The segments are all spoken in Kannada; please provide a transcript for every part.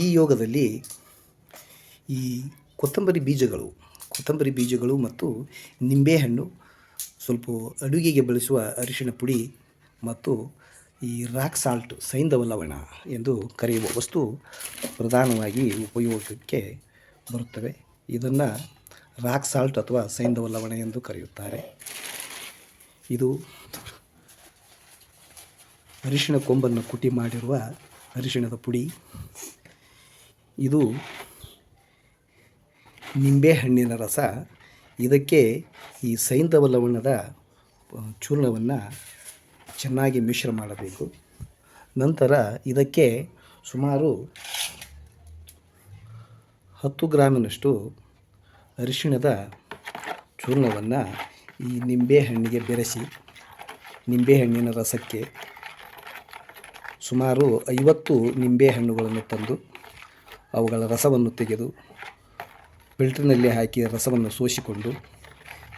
ಈ ಯೋಗದಲ್ಲಿ ಈ ಕೊತ್ತಂಬರಿ ಬೀಜಗಳು ಕೊತ್ತಂಬರಿ ಬೀಜಗಳು ಮತ್ತು ನಿಂಬೆಹಣ್ಣು ಸ್ವಲ್ಪ ಅಡುಗೆಗೆ ಬಳಸುವ ಅರಿಶಿಣ ಪುಡಿ ಮತ್ತು ಈ ರಾಕ್ ಸಾಲ್ಟ್, ಸೈಂಧವ ಲವಣ ಎಂದು ಕರೆಯುವ ವಸ್ತು ಪ್ರಧಾನವಾಗಿ ಉಪಯೋಗಕ್ಕೆ ಬರುತ್ತವೆ. ಇದನ್ನು ರಾಕ್ ಸಾಲ್ಟ್ ಅಥವಾ ಸೈಂಧವ ಲವಣ ಎಂದು ಕರೆಯುತ್ತಾರೆ. ಇದು ಅರಿಶಿಣ ಕೊಂಬನ್ನು ಕುಟಿ ಮಾಡಿರುವ ಅರಿಶಿಣದ ಪುಡಿ. ಇದು ನಿಂಬೆಹಣ್ಣಿನ ರಸ. ಇದಕ್ಕೆ ಈ ಸೈಂಧವ ಲವಣದ ಚೂರ್ಣವನ್ನು ಚೆನ್ನಾಗಿ ಮಿಶ್ರ ಮಾಡಬೇಕು. ನಂತರ ಇದಕ್ಕೆ ಸುಮಾರು ಹತ್ತು ಗ್ರಾಮಿನಷ್ಟು ಅರಿಶಿಣದ ಚೂರ್ಣವನ್ನು ಈ ನಿಂಬೆಹಣ್ಣಿಗೆ ಬೆರೆಸಿ ನಿಂಬೆಹಣ್ಣಿನ ರಸಕ್ಕೆ ಸುಮಾರು ಐವತ್ತು ನಿಂಬೆಹಣ್ಣುಗಳನ್ನು ತಂದು ಅವುಗಳ ರಸವನ್ನು ತೆಗೆದು ಫಿಲ್ಟರ್ನಲ್ಲಿ ಹಾಕಿ ರಸವನ್ನು ಸೋಸಿಕೊಂಡು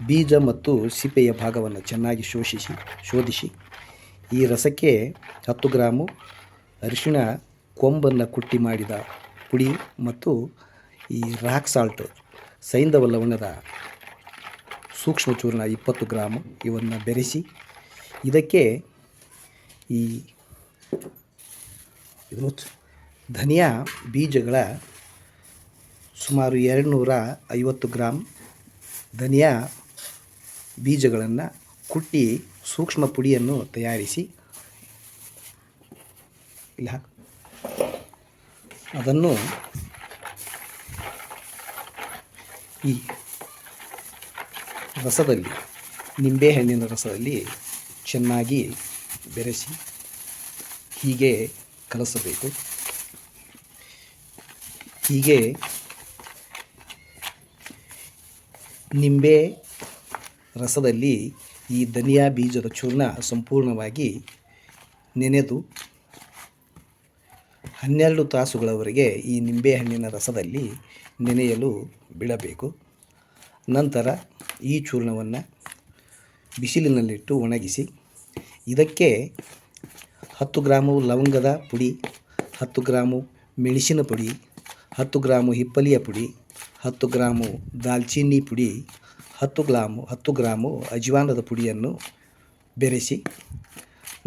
ಬೀಜ ಮತ್ತು ಸಿಪ್ಪೆಯ ಭಾಗವನ್ನು ಚೆನ್ನಾಗಿ ಶೋಷಿಸಿ, ಶೋಧಿಸಿ. ಈ ರಸಕ್ಕೆ ಹತ್ತು ಗ್ರಾಮು ಅರಿಶಿಣ ಕೊಂಬನ್ನು ಕುಟ್ಟಿ ಮಾಡಿದ ಪುಡಿ ಮತ್ತು ಈ ರಾಕ್ ಸಾಲ್ಟ್, ಸೈಂಧವ ಲವಣದ ಸೂಕ್ಷ್ಮ ಚೂರ್ಣ ಇಪ್ಪತ್ತು ಗ್ರಾಮು ಇವನ್ನು ಬೆರೆಸಿ, ಇದಕ್ಕೆ ಈ ಇದು ಧನಿಯಾ ಬೀಜಗಳ ಸುಮಾರು ಎರಡು ನೂರ ಐವತ್ತು ಗ್ರಾಮ್ ಧನಿಯಾ ಬೀಜಗಳನ್ನು ಕುಟ್ಟಿ ಸೂಕ್ಷ್ಮ ಪುಡಿಯನ್ನು ತಯಾರಿಸಿ, ಇಲ್ಲ, ಅದನ್ನು ಈ ರಸದಲ್ಲಿ ನಿಂಬೆಹಣ್ಣಿನ ರಸದಲ್ಲಿ ಚೆನ್ನಾಗಿ ಬೆರೆಸಿ ಹೀಗೆ ಕಲಸಬೇಕು. ಹೀಗೆ ನಿಂಬೆ ರಸದಲ್ಲಿ ಈ ಧನಿಯಾ ಬೀಜದ ಚೂರ್ಣ ಸಂಪೂರ್ಣವಾಗಿ ನೆನೆದು ಹನ್ನೆರಡು ತಾಸುಗಳವರೆಗೆ ಈ ನಿಂಬೆಹಣ್ಣಿನ ರಸದಲ್ಲಿ ನೆನೆಯಲು ಬಿಡಬೇಕು. ನಂತರ ಈ ಚೂರ್ಣವನ್ನು ಬಿಸಿಲಿನಲ್ಲಿಟ್ಟು ಒಣಗಿಸಿ, ಇದಕ್ಕೆ ಹತ್ತು ಗ್ರಾಮು ಲವಂಗದ ಪುಡಿ, ಹತ್ತು ಗ್ರಾಮು ಮೆಣಸಿನ ಪುಡಿ ಹತ್ತು ಗ್ರಾಮು ಹಿಪ್ಪಲಿಯ ಪುಡಿ, ಹತ್ತು ಗ್ರಾಮು ದಾಲ್ಚಿನ್ನಿ ಪುಡಿ, ಹತ್ತು ಗ್ರಾಮು ಹತ್ತು ಗ್ರಾಮು ಅಜ್ವಾನದ ಪುಡಿಯನ್ನು ಬೆರೆಸಿ,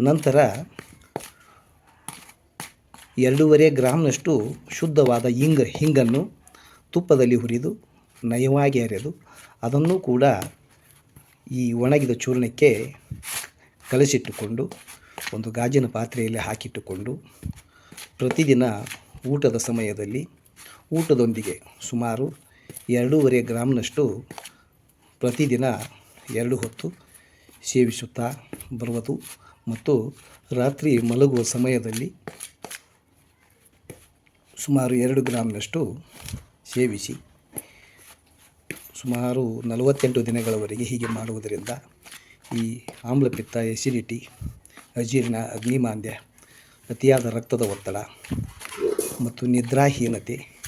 ನಂತರ ಎರಡೂವರೆ ಗ್ರಾಮ್ನಷ್ಟು ಶುದ್ಧವಾದ ಹಿಂಗ ಹಿಂಗನ್ನು ತುಪ್ಪದಲ್ಲಿ ಹುರಿದು, ನಯವಾಗಿ ಅರೆದು, ಅದನ್ನು ಕೂಡ ಈ ಒಣಗಿದ ಚೂರ್ಣಕ್ಕೆ ಕಲಸಿಟ್ಟುಕೊಂಡು, ಒಂದು ಗಾಜಿನ ಪಾತ್ರೆಯಲ್ಲಿ ಹಾಕಿಟ್ಟುಕೊಂಡು, ಪ್ರತಿದಿನ ಊಟದ ಸಮಯದಲ್ಲಿ ಊಟದೊಂದಿಗೆ ಸುಮಾರು ಎರಡೂವರೆ ಗ್ರಾಮ್ನಷ್ಟು ಪ್ರತಿದಿನ ಎರಡು ಹೊತ್ತು ಸೇವಿಸುತ್ತಾ ಬರುವುದು ಮತ್ತು ರಾತ್ರಿ ಮಲಗುವ ಸಮಯದಲ್ಲಿ ಸುಮಾರು ಎರಡು ಗ್ರಾಮ್ನಷ್ಟು ಸೇವಿಸಿ ಸುಮಾರು ನಲವತ್ತೆಂಟು ದಿನಗಳವರೆಗೆ ಹೀಗೆ ಮಾಡುವುದರಿಂದ ಈ ಆಮ್ಲಪಿತ್ತ ಎಸಿಡಿಟಿ ಅಜೀರ್ಣ, ಅಗ್ನಿಮಾಂದ್ಯ, ಅತಿಯಾದ ರಕ್ತದ ಒತ್ತಡ ಮತ್ತು ನಿದ್ರಾಹೀನತೆ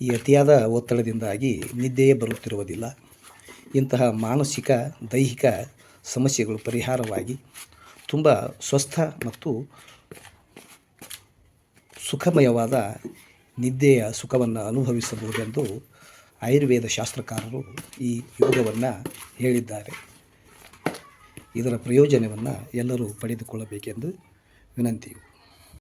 ಈ ಅತಿಯಾದ ಒತ್ತಡದಿಂದಾಗಿ ನಿದ್ದೆಯೇ ಬರುತ್ತಿರುವುದಿಲ್ಲ. ಇಂತಹ ಮಾನಸಿಕ, ದೈಹಿಕ ಸಮಸ್ಯೆಗಳು ಪರಿಹಾರವಾಗಿ ತುಂಬ ಸ್ವಸ್ಥ ಮತ್ತು ಸುಖಮಯವಾದ ನಿದ್ದೆಯ ಸುಖವನ್ನು ಅನುಭವಿಸಬಹುದೆಂದು ಆಯುರ್ವೇದ ಶಾಸ್ತ್ರಕಾರರು ಈ ಯೋಗವನ್ನು ಹೇಳಿದ್ದಾರೆ. ಇದರ ಪ್ರಯೋಜನವನ್ನು ಎಲ್ಲರೂ ಪಡೆದುಕೊಳ್ಳಬೇಕೆಂದು ವಿನಂತಿಯು.